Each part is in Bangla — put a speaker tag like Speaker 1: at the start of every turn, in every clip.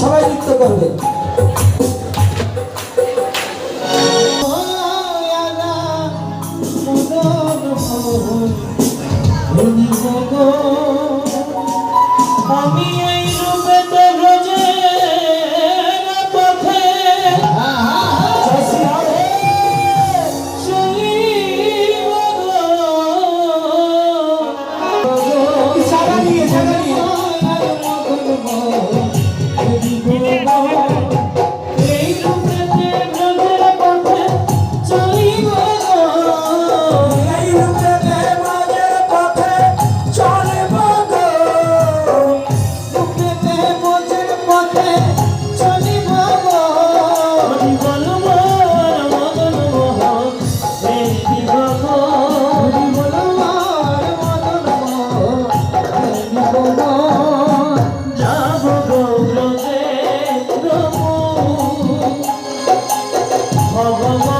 Speaker 1: সবাই নৃত্য করবে।
Speaker 2: 세상이 好好好。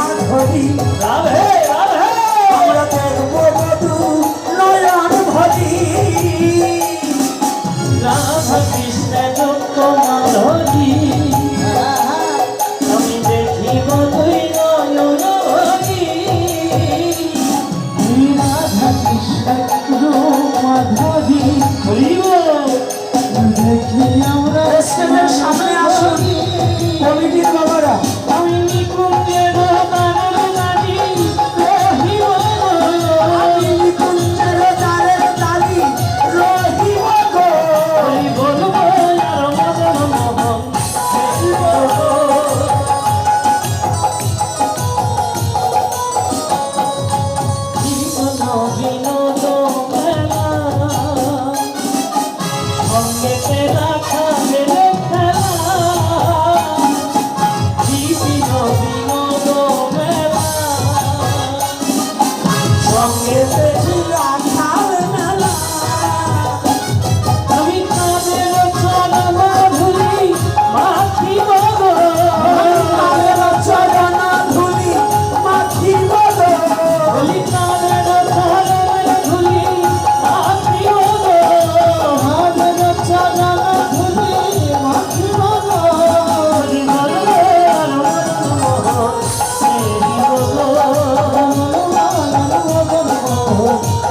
Speaker 2: মাধবী রাধে
Speaker 1: রাধে আমরা দেখব মধু নয়ন ভরি
Speaker 2: রাধা
Speaker 1: কৃষ্ণ যুক্ত সামনে আসুন। কমিটির বাবারা।
Speaker 2: আমি নিকুঞ্জের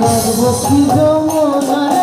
Speaker 1: রাখব কি যমুনা